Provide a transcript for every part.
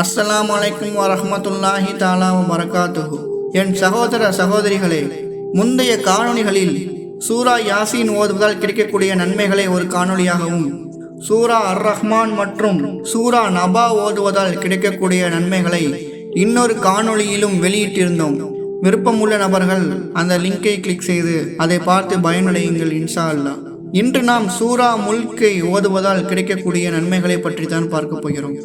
அஸ்ஸலாம் வலைக்கும் வரமத்துல்லாஹி தாலா வரகாத்துகு என் சகோதர சகோதரிகளே முந்தைய காணொளிகளில் சூரா யாசீன் ஓதுவதால் கிடைக்கக்கூடிய நன்மைகளை ஒரு காணொளியாகவும் சூரா அர் ரஹ்மான் மற்றும் சூரா நபா ஓதுவதால் கிடைக்கக்கூடிய நன்மைகளை இன்னொரு காணொளியிலும் வெளியிட்டிருந்தோம். விருப்பமுள்ள நபர்கள் அந்த லிங்கை கிளிக் செய்து அதை பார்த்து பயனடையுங்கள் இன்ஷா அல்லாஹ் இன்று நாம் சூரா முல்கை ஓதுவதால் கிடைக்கக்கூடிய நன்மைகளை பற்றி தான் பார்க்க போகிறோம்.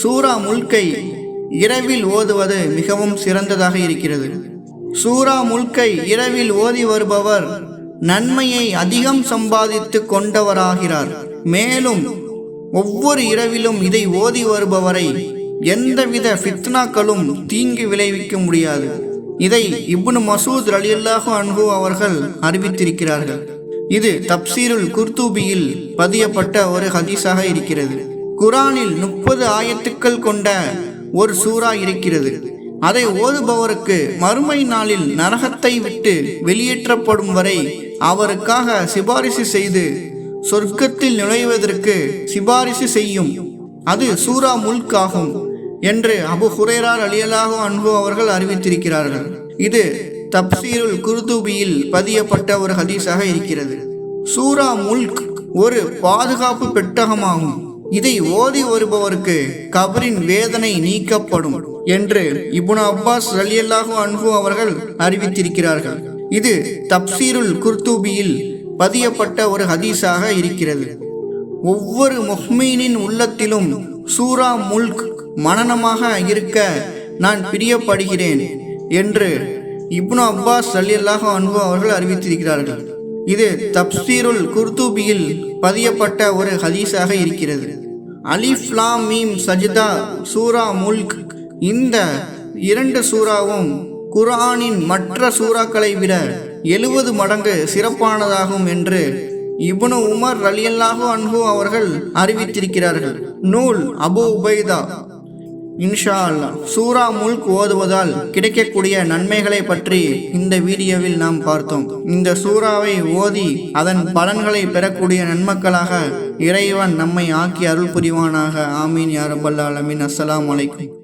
சூரா முல்கை இரவில் ஓதுவது மிகவும் சிறந்ததாக இருக்கிறது. சூரா முல்கை இரவில் ஓதி வருபவர் நன்மையை அதிகம் சம்பாதித்து கொண்டவராகிறார். மேலும் ஒவ்வொரு இரவிலும் இதை ஓதி வருபவரை எந்தவித ஃபித்னாக்களும் தீங்கு விளைவிக்க முடியாது. இதை இப்னு மசூத் அலியல்லாஹு அன்ஹு அவர்கள் அறிவித்திருக்கிறார்கள். இது தப்சீருல் குர்தூபியில் பதியப்பட்ட ஒரு ஹதீஸாக இருக்கிறது. குரானில் முப்பது ஆயத்துக்கள் கொண்ட ஒரு சூறா இருக்கிறது. அதை ஓதுபவருக்கு மறுமை நாளில் நரகத்தை விட்டு வெளியேற்றப்படும் வரை அவருக்காக சிபாரிசு செய்து சொர்க்கத்தில் நுழைவதற்கு சிபாரிசு செய்யும். அது சூரா முல்க் ஆகும் என்று அபு ஹுரேரார் அலியலாக அன்பு அவர்கள் அறிவித்திருக்கிறார்கள். இது தப்சீருல் குருதூபியில் பதியப்பட்ட ஒரு ஹதீஸாக இருக்கிறது. சூரா முல்க் ஒரு பாதுகாப்பு பெட்டகமாகும். இதை ஓதி வருபவருக்கு கபரின் வேதனை நீக்கப்படும் என்று இப்னு அப்பாஸ் ரலியல்லாஹு அன்ஹு அவர்கள் அறிவித்திருக்கிறார்கள். இது தப்சீருல் குர்தூபியில் பதியப்பட்ட ஒரு ஹதீஸாக இருக்கிறது. ஒவ்வொரு முஹ்மீனின் உள்ளத்திலும் சூரா முல்க் மனனமாக இருக்க நான் பிரியப்படுகிறேன் என்று இப்னு அப்பாஸ் ரலியல்லாஹு அன்பு அவர்கள் அறிவித்திருக்கிறார்கள். இது தப்சீருல் குர்தூபியில் பதியப்பட்ட ஒரு ஹதீஸாக இருக்கிறது. அலிஃப் மீம் சஜிதா சூரா முல்க். இந்த இரண்டு சூறாவும் குர்ஆனின் மற்ற சூறாக்களை விட எழுபது மடங்கு சிறப்பானதாகும் என்று இப்னு உமர் அலியல்லாஹு அன்ஹு அவர்கள் அறிவித்திருக்கிறார்கள். நூல் அபு உபைதா. இன்ஷா அல்லாஹ் சூரா முல்க் ஓதுவதால் கிடைக்கக்கூடிய நன்மைகளை பற்றி இந்த வீடியோவில் நாம் பார்த்தோம். இந்த சூறாவை ஓதி அதன் பலன்களை பெறக்கூடிய நன்மக்களாக இறைவன் நம்மை ஆக்கி அருள் புரிவானாக. ஆமீன். யாரபல்லா அலமீன் அஸ்ஸலாமு அலைக்கும்.